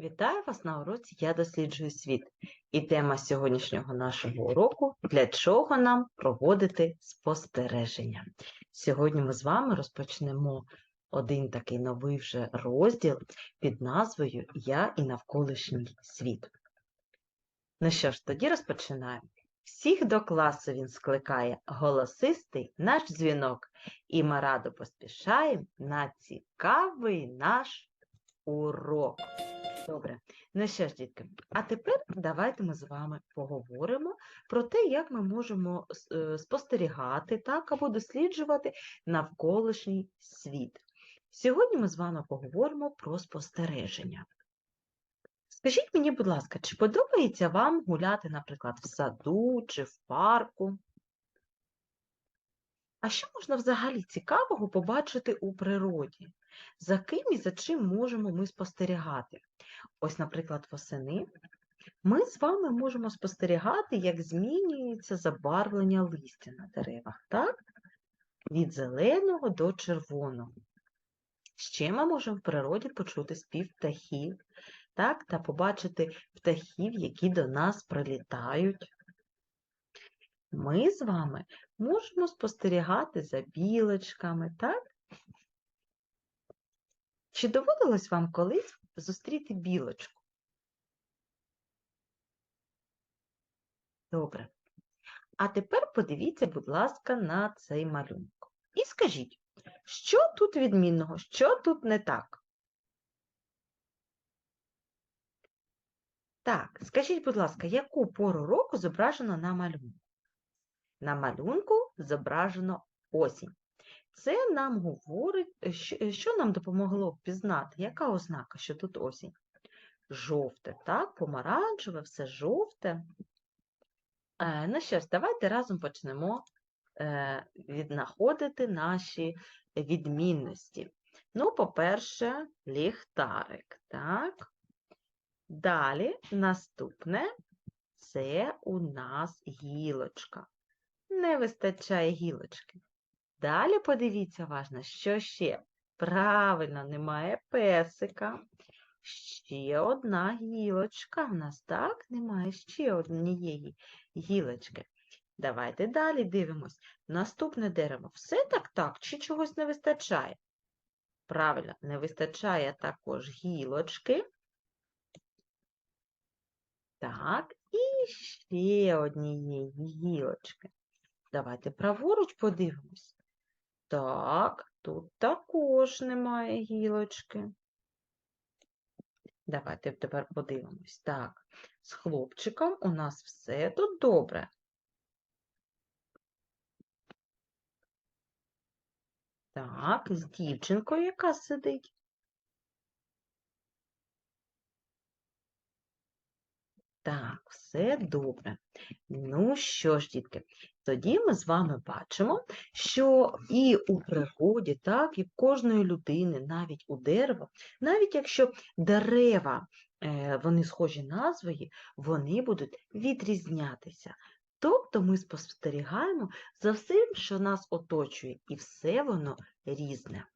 Вітаю вас на уроці Я досліджую світ. І тема сьогоднішнього нашого уроку для чого нам проводити спостереження. Сьогодні ми з вами розпочнемо один такий новий вже розділ під назвою Я і навколишній світ. Ну що ж, тоді розпочинаємо. Всіх до класу він скликає голосистий наш дзвінок, і ми радо поспішаємо на цікавий наш урок. Добре, ну що ж, дітки, а тепер давайте ми з вами поговоримо про те, як ми можемо е, спостерігати так, або досліджувати навколишній світ. Сьогодні ми з вами поговоримо про спостереження. Скажіть мені, будь ласка, чи подобається вам гуляти, наприклад, в саду чи в парку? А що можна взагалі цікавого побачити у природі? За ким і за чим можемо ми спостерігати? Ось, наприклад, восени ми з вами можемо спостерігати, як змінюється забарвлення листя на деревах, так? Від зеленого до червоного. Ще ми можемо в природі почути спів птахів, так? Та побачити птахів, які до нас прилітають. Ми з вами можемо спостерігати за білочками, так? Чи доводилось вам колись зустріти білочку? Добре. А тепер подивіться, будь ласка, на цей малюнок. І скажіть, що тут відмінного, що тут не так? Так, скажіть, будь ласка, яку пору року зображено на малюнку? На малюнку зображено осінь. Це нам говорить, е, е, що нам допомогло впізнати, яка ознака, що тут осінь? Жовте, так, помаранчеве, все жовте. Е, ну що ж, давайте разом почнемо віднаходити наші відмінності. Ну, по-перше, ліхтарик, так. Далі наступне це у нас гілочка. Не вистачає гілочки. Далі подивіться уважно, що ще. Правильно, немає песика. Ще одна гілочка в нас, так? Немає ще однієї гілочки. Давайте далі дивимось. Наступне дерево. Все так так, чи чогось не вистачає? Правильно, не вистачає також гілочки. Так, і ще однієї гілочки. Давайте праворуч подивимось. Так, тут також немає гілочки. Давайте тепер подивимось. Так, з хлопчиком у нас все тут добре. Так, з дівчинкою, яка сидить. Так, все добре. Ну що ж, дітки, тоді ми з вами бачимо, що і у природі, так, і в кожної людини, навіть у дерева, навіть якщо дерева, е, вони схожі назвою, вони будуть відрізнятися. Тобто ми спостерігаємо за всім, що нас оточує, і все воно різне.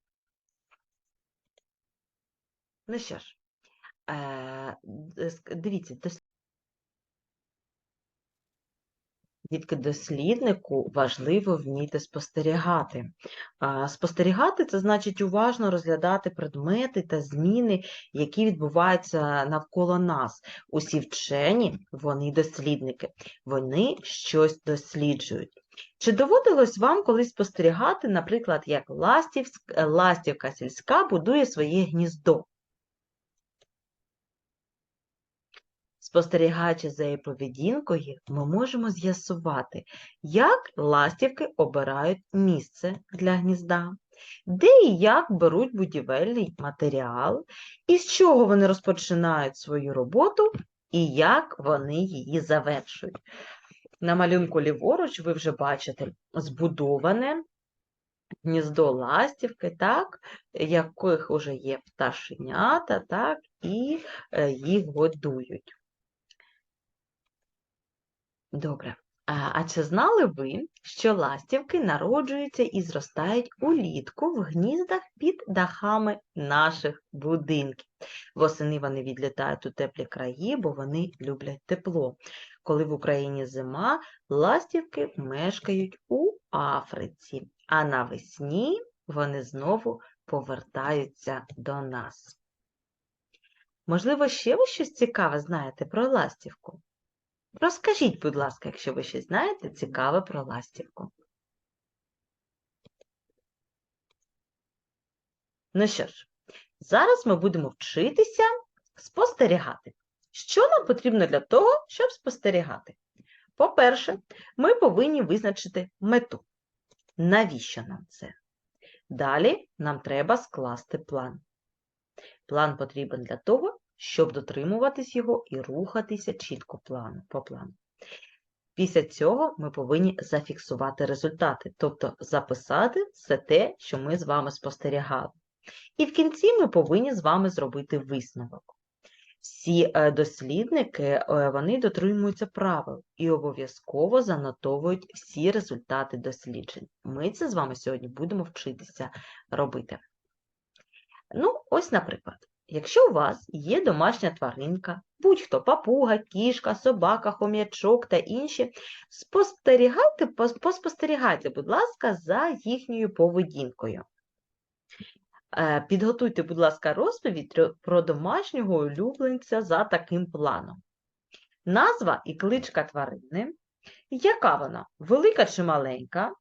Ну що ж, е, дивіться, Дітки, досліднику важливо вміти спостерігати. Спостерігати це значить уважно розглядати предмети та зміни, які відбуваються навколо нас. Усі вчені, вони дослідники, вони щось досліджують. Чи доводилось вам колись спостерігати, наприклад, як ластівка сільська будує своє гніздо? Спостерігаючи за її поведінкою, ми можемо з'ясувати, як ластівки обирають місце для гнізда, де і як беруть будівельний матеріал, і з чого вони розпочинають свою роботу, і як вони її завершують. На малюнку ліворуч ви вже бачите збудоване гніздо ластівки, так, яких вже є пташенята, так, і е, їх годують. Добре. А чи знали ви, що ластівки народжуються і зростають улітку в гніздах під дахами наших будинків? Восени вони відлітають у теплі краї, бо вони люблять тепло. Коли в Україні зима, ластівки мешкають у Африці, а навесні вони знову повертаються до нас. Можливо, ще ви щось цікаве знаєте про ластівку? Розкажіть, будь ласка, якщо ви щось знаєте цікаве про ластівку. Ну що ж, зараз ми будемо вчитися спостерігати. Що нам потрібно для того, щоб спостерігати? По-перше, ми повинні визначити мету. Навіщо нам це? Далі нам треба скласти план. План потрібен для того, щоб дотримуватись його і рухатися чітко плану, по плану. Після цього ми повинні зафіксувати результати, тобто записати все те, що ми з вами спостерігали. І в кінці ми повинні з вами зробити висновок. Всі е, дослідники е, вони дотримуються правил і обов'язково занотовують всі результати досліджень. Ми це з вами сьогодні будемо вчитися робити. Ну, ось, наприклад, якщо у вас є домашня тваринка, будь-хто папуга, кішка, собака, хом'ячок та інші, спостерігайте, поспостерігайте, будь ласка, за їхньою поведінкою. Е, підготуйте, будь ласка, розповідь про домашнього улюбленця за таким планом. Назва і кличка тварини, яка вона велика чи маленька,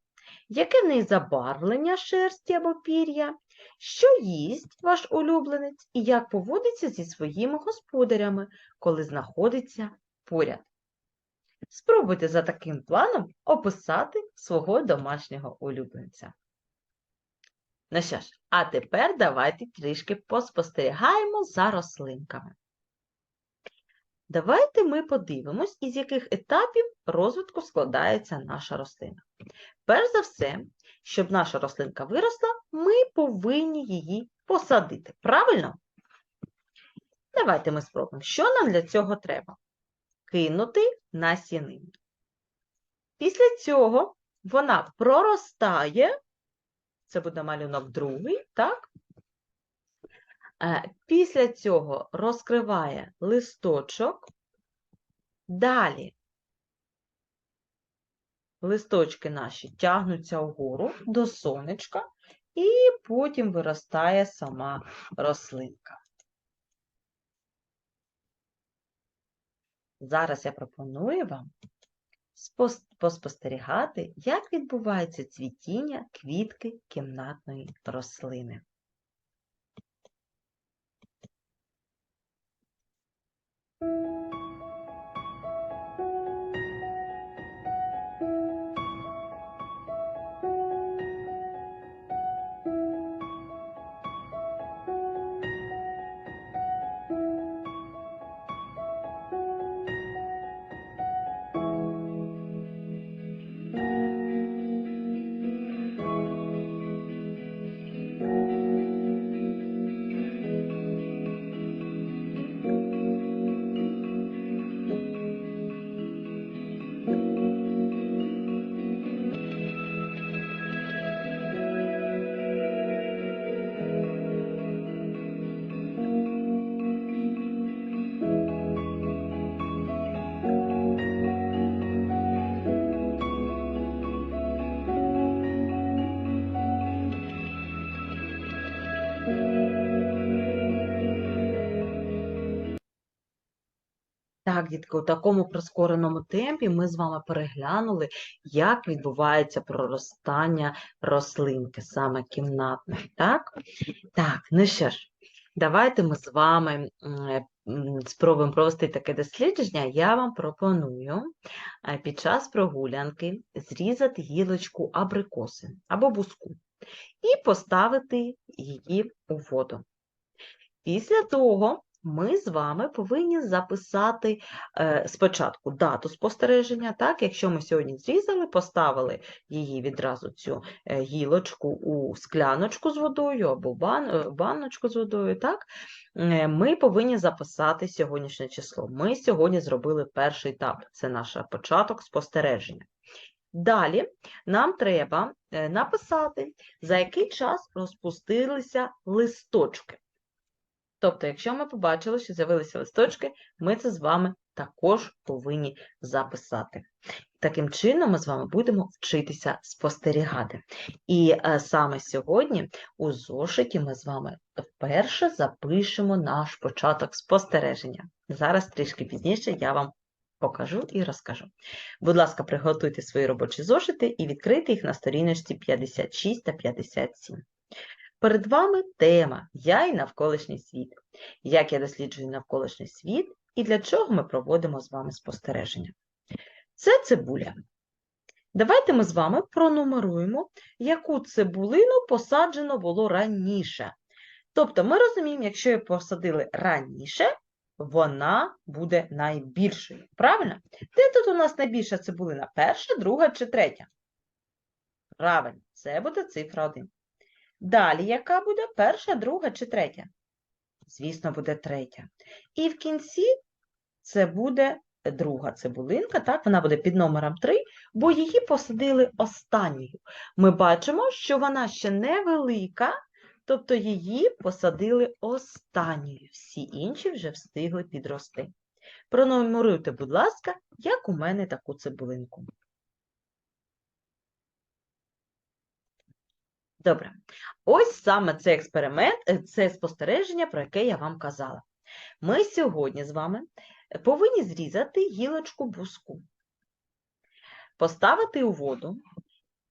яке в неї забарвлення шерсті або пір'я, що їсть ваш улюбленець і як поводиться зі своїми господарями, коли знаходиться поряд. Спробуйте за таким планом описати свого домашнього улюбленця. Ну що ж, а тепер давайте трішки поспостерігаємо за рослинками. Давайте ми подивимось, із яких етапів розвитку складається наша рослина. Перш за все, щоб наша рослинка виросла, ми повинні її посадити. Правильно? Давайте ми спробуємо, що нам для цього треба? Кинути насінину. Після цього вона проростає це буде малюнок другий, так? Е, після цього розкриває листочок. Далі листочки наші тягнуться вгору до сонечка, і потім виростає сама рослинка. Зараз я пропоную вам поспостерігати, як відбувається цвітіння квітки кімнатної рослини. Так, дітки, у такому прискореному темпі ми з вами переглянули, як відбувається проростання рослинки, саме кімнатної. Так, Так, ну що ж, давайте ми з вами спробуємо провести таке дослідження. Я вам пропоную е, під час прогулянки зрізати гілочку абрикоси або буску і поставити її у воду. Після того ми з вами повинні записати е, спочатку дату спостереження. Так, якщо ми сьогодні зрізали, поставили її відразу цю е, гілочку у скляночку з водою або ван, е, з водою, так, ми повинні записати сьогоднішнє число. Ми сьогодні зробили перший етап, це наш початок спостереження. Далі нам треба написати, за який час розпустилися листочки. Тобто, якщо ми побачили, що з'явилися листочки, ми це з вами також повинні записати. Таким чином, ми з вами будемо вчитися спостерігати. І е, саме сьогодні у зошиті ми з вами вперше запишемо наш початок спостереження. Зараз трішки пізніше я вам покажу і розкажу. Будь ласка, приготуйте свої робочі зошити і відкрийте їх на сторіночці 56 та 57. Перед вами тема Я і навколишній світ. Як я досліджую навколишній світ і для чого ми проводимо з вами спостереження. Це цибуля. Давайте ми з вами пронумеруємо, яку цибулину посаджено було раніше. Тобто ми розуміємо, якщо її посадили раніше, вона буде найбільшою. Правильно? Де тут у нас найбільша цибулина? Перша, друга чи третя? Правильно, це буде цифра 1. Далі, яка буде перша, друга чи третя? Звісно, буде третя. І в кінці це буде друга цибулинка, так, вона буде під номером 3, бо її посадили останньою. Ми бачимо, що вона ще невелика, тобто її посадили останньою. Всі інші вже встигли підрости. Пронумеруйте, будь ласка, як у мене таку цибулинку. Добре. Ось саме цей експеримент, е, це спостереження, про яке я вам казала. Ми сьогодні з вами повинні зрізати гілочку буску, поставити у воду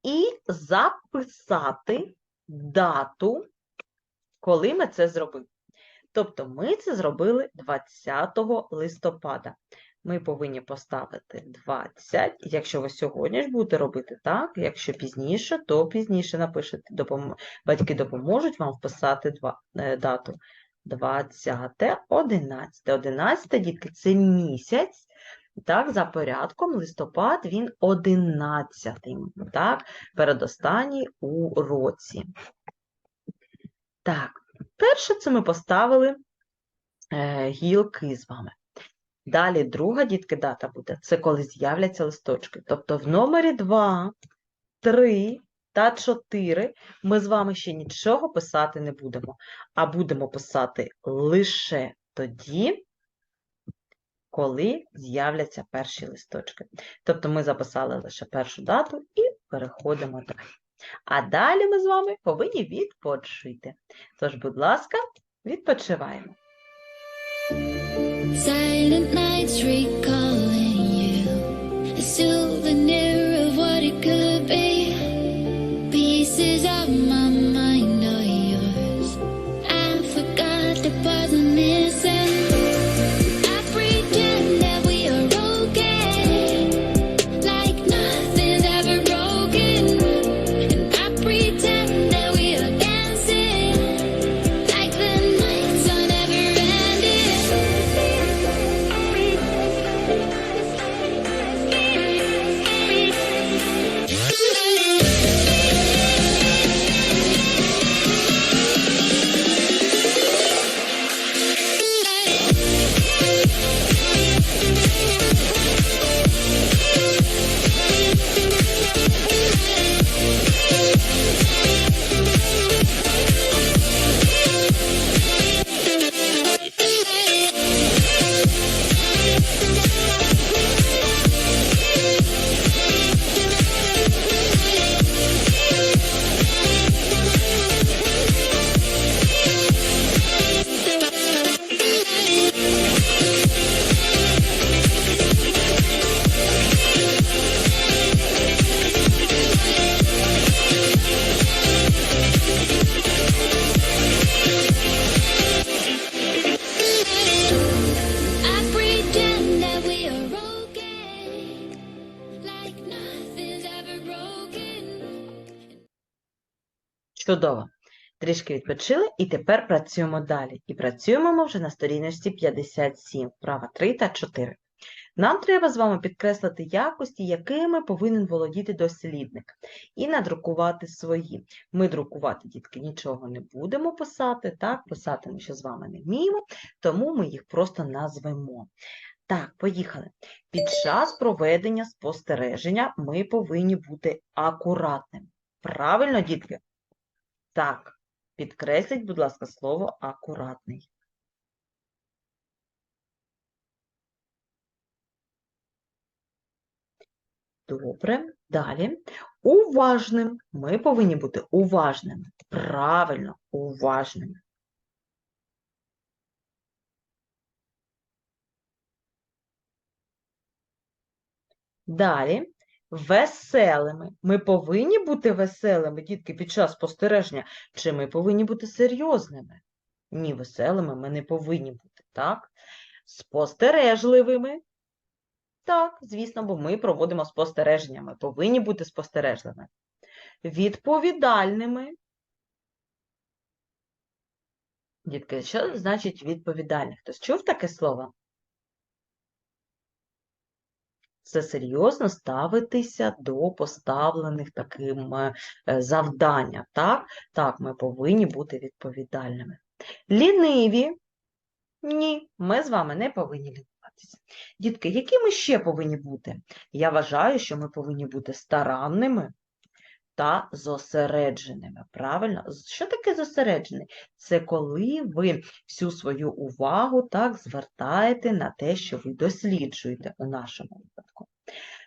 і записати дату, коли ми це зробили. Тобто ми це зробили 20 листопада. Ми повинні поставити 20, якщо ви сьогодні ж будете робити так, якщо пізніше, то пізніше напишете. Допом... Батьки допоможуть вам вписати два... е, дату. 20, 11. 11, дітки, це місяць. Так, за порядком, листопад він 11, так, передостанній у році. Так, перше це ми поставили е, гілки з вами. Далі друга, дітки, дата буде, це коли з'являться листочки. Тобто в номері 2, 3 та 4 ми з вами ще нічого писати не будемо, а будемо писати лише тоді, коли з'являться перші листочки. Тобто ми записали лише першу дату і переходимо далі. А далі ми з вами повинні відпочити. Тож, будь ласка, відпочиваємо. Street. Чудово. Трішки відпочили і тепер працюємо далі. І працюємо ми вже на сторіночці 57, вправа 3 та 4. Нам треба з вами підкреслити якості, якими повинен володіти дослідник, і надрукувати свої. Ми друкувати, дітки, нічого не будемо писати, так, писати ми ще з вами не вміємо, тому ми їх просто назвемо. Так, поїхали. Під час проведення спостереження ми повинні бути акуратними. Правильно, дітки? Так, підкресліть, будь ласка, слово акуратний. Добре, далі. Уважним. Ми повинні бути уважними. Правильно, уважними. Далі. Веселими. Ми повинні бути веселими, дітки, під час спостереження, чи ми повинні бути серйозними? Ні, веселими ми не повинні бути, так? Спостережливими. Так, звісно, бо ми проводимо спостереження. Ми повинні бути спостережливими. Відповідальними. Дітки, що значить відповідальний? Хтось чув таке слово? Це серйозно ставитися до поставлених таким е, е, завдання. Так? так, ми повинні бути відповідальними. Ліниві? Ні, ми з вами не повинні лінуватися. Дітки, які ми ще повинні бути? Я вважаю, що ми повинні бути старанними та зосередженими. Правильно? Що таке зосереджений? Це коли ви всю свою увагу так звертаєте на те, що ви досліджуєте у нашому випадку.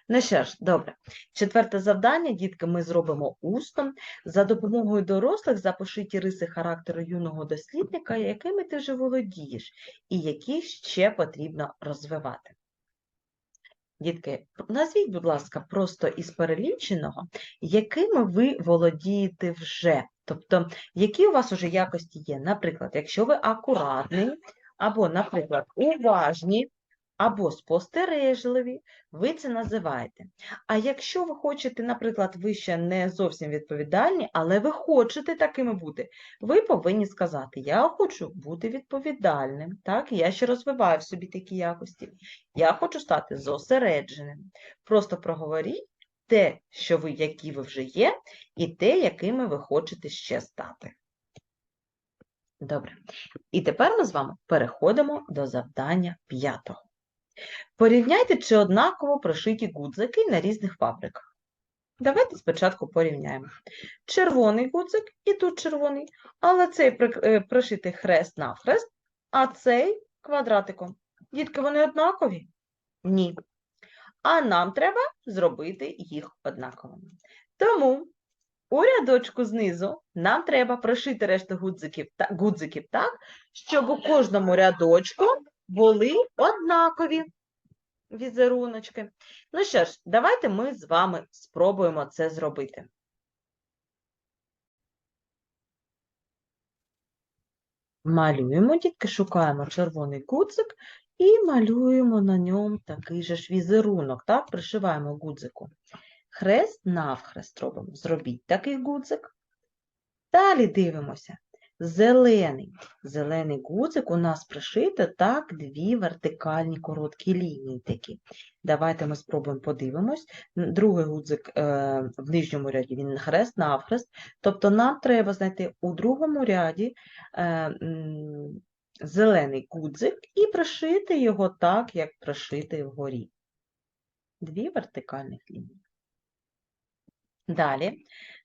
Ну що ж, добре. Четверте завдання, дітки, ми зробимо усно. За допомогою дорослих запиши ті риси характеру юного дослідника, якими ти вже володієш, і які ще потрібно розвивати. Дітки, назвіть, будь ласка, просто із переліченого, якими ви володієте вже. Тобто, які у вас уже якості є. Наприклад, якщо ви акуратний, або, наприклад, уважні, або спостережливі, ви це називаєте. А якщо ви хочете, наприклад, ви ще не зовсім відповідальні, але ви хочете такими бути, ви повинні сказати: Я хочу бути відповідальним. Так, я ще розвиваю в собі такі якості. Я хочу стати зосередженим. Просто проговоріть те, що ви, які ви вже є, і те, якими ви хочете ще стати. Добре. І тепер ми з вами переходимо до завдання п'ятого. Порівняйте, чи однаково прошиті гудзики на різних фабриках. Давайте спочатку порівняємо. Червоний гудзик і тут червоний, але цей е, прошитий хрест навхрест, а цей квадратиком. Дітки, вони однакові? Ні. А нам треба зробити їх однаковими. Тому у рядочку знизу нам треба прошити решту гудзиків, гудзиків так, щоб у кожному рядочку були однакові візеруночки. Ну що ж, давайте ми з вами спробуємо це зробити. Малюємо, дітки, шукаємо червоний гудзик і малюємо на ньому такий же ж візерунок, так, пришиваємо гудзику. Хрест навхрест робимо. Зробіть такий гудзик. Далі дивимося. Зелений. Зелений гудзик у нас пришито так дві вертикальні короткі лінії такі. Давайте ми спробуємо подивимось. Другий гудзик е, в нижньому ряді він хрест навхрест. Тобто нам треба знайти у другому ряді е, зелений гудзик і пришити його так, як пришитий вгорі. Дві вертикальних лінії. Далі,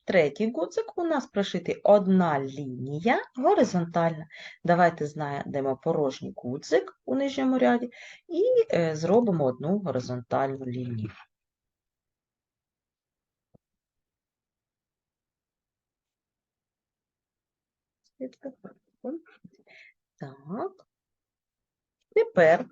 третій гудзик у нас прошитий одна лінія горизонтальна. Давайте знайдемо порожній гудзик у нижньому ряді і е, зробимо одну горизонтальну лінію. Так. Тепер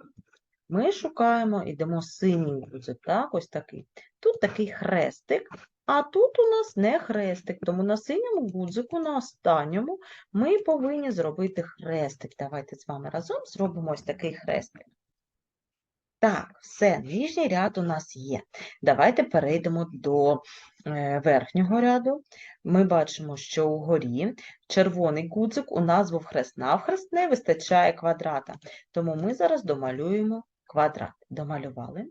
ми шукаємо, йдемо синій гудзик, так, ось такий. Тут такий хрестик, а тут у нас не хрестик, тому на синьому гудзику, на останньому, ми повинні зробити хрестик. Давайте з вами разом зробимо ось такий хрестик. Так, все, нижній ряд у нас є. Давайте перейдемо до е, верхнього ряду ми бачимо, що угорі червоний гудзик у нас був хрест-навхрест, не вистачає квадрата. Тому ми зараз домалюємо квадрат. Домалювали.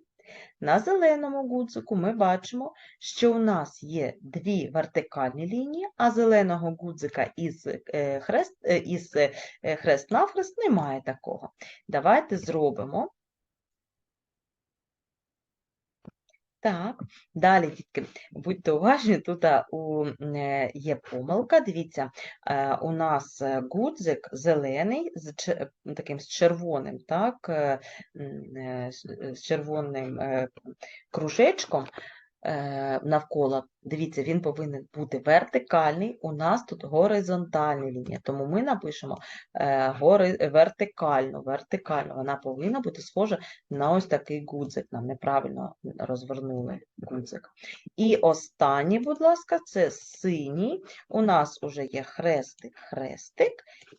На зеленому гудзику ми бачимо, що у нас є дві вертикальні лінії, а зеленого гудзика із е, хрест, е, із е, хрест-навхрест немає такого. Давайте зробимо. Так, далі, дітки, будьте уважні, тут у, е, є помилка. Дивіться, е, у нас е, гудзик зелений з таким з червоним, так, е, е, з червоним е, кружечком е, навколо. Дивіться, він повинен бути вертикальний. У нас тут горизонтальна лінія, тому ми напишемо е, гори, вертикально, вертикально. Вона повинна бути схожа на ось такий гудзик. Нам неправильно розвернули гудзик. І останній, будь ласка, це синій. У нас уже є хрестик, хрестик,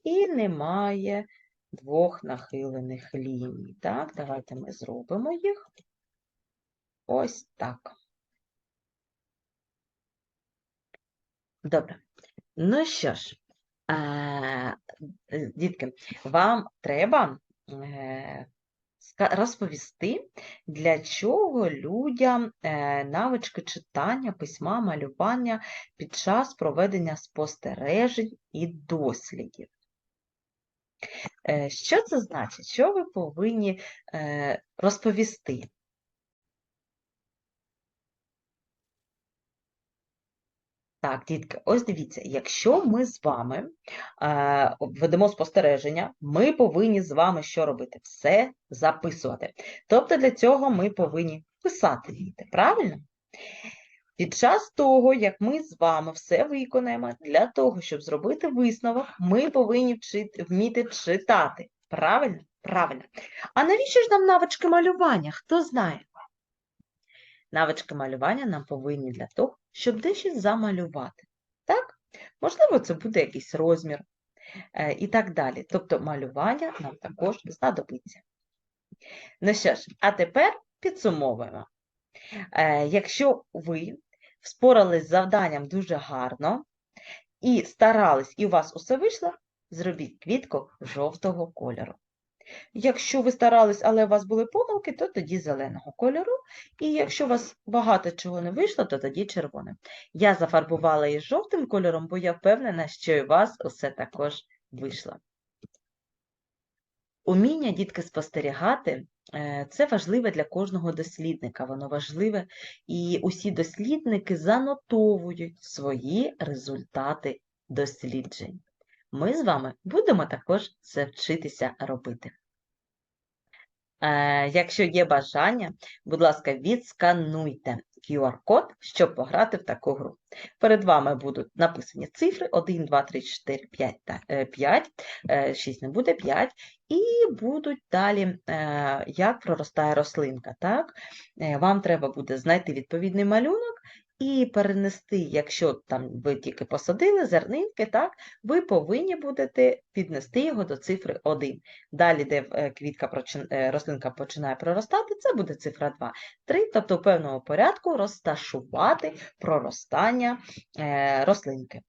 і немає двох нахилених ліній. Так, давайте ми зробимо їх. Ось так. Добре. Ну що ж, е, дітки, вам треба е, розповісти, для чого людям е, навички читання, письма, малювання під час проведення спостережень і дослідів. Що це значить? Що ви повинні розповісти? Так, дітки, ось дивіться, якщо ми з вами е, ведемо спостереження, ми повинні з вами що робити? Все записувати. Тобто для цього ми повинні писати, діти, правильно? Під час того, як ми з вами все виконаємо, для того, щоб зробити висновок, ми повинні вчити, вміти читати. Правильно? Правильно. А навіщо ж нам навички малювання? Хто знає? Навички малювання нам повинні для того, щоб дещо замалювати. Так? Можливо, це буде якийсь розмір е, і так далі. Тобто малювання нам також знадобиться. Ну що ж, а тепер підсумовуємо. Е, Якщо ви вспорались з завданням дуже гарно і старались, і у вас усе вийшло, зробіть квітку жовтого кольору. Якщо ви старались, але у вас були помилки, то тоді зеленого кольору. І якщо у вас багато чого не вийшло, то тоді червоним. Я зафарбувала її жовтим кольором, бо я впевнена, що і у вас усе також вийшло. Уміння дітки спостерігати е, це важливе для кожного дослідника. Воно важливе, і усі дослідники занотовують свої результати досліджень. Ми з вами будемо також це вчитися робити. Е, Якщо є бажання, будь ласка, відскануйте QR-код, щоб пограти в таку гру. Перед вами будуть написані цифри 1, 2, 3, 4, 5, та- е, 5, 6 не буде 5, і будуть далі, е, як проростає рослинка. Так? Е, Вам треба буде знайти відповідний малюнок і перенести, якщо там ви тільки посадили зернинки, так, ви повинні будете піднести його до цифри 1. Далі, де е, квітка е, рослинка починає проростати, це буде цифра 2. 3, тобто в певному порядку розташувати проростання е, рослинки.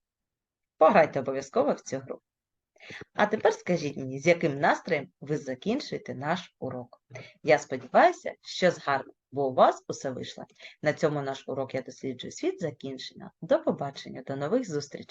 Пограйте обов'язково в цю гру. А тепер скажіть мені, з яким настроєм ви закінчуєте наш урок. Я сподіваюся, що з гарним, бо у вас усе вийшло. На цьому наш урок «Я досліджую світ» закінчено. До побачення, до нових зустрічей!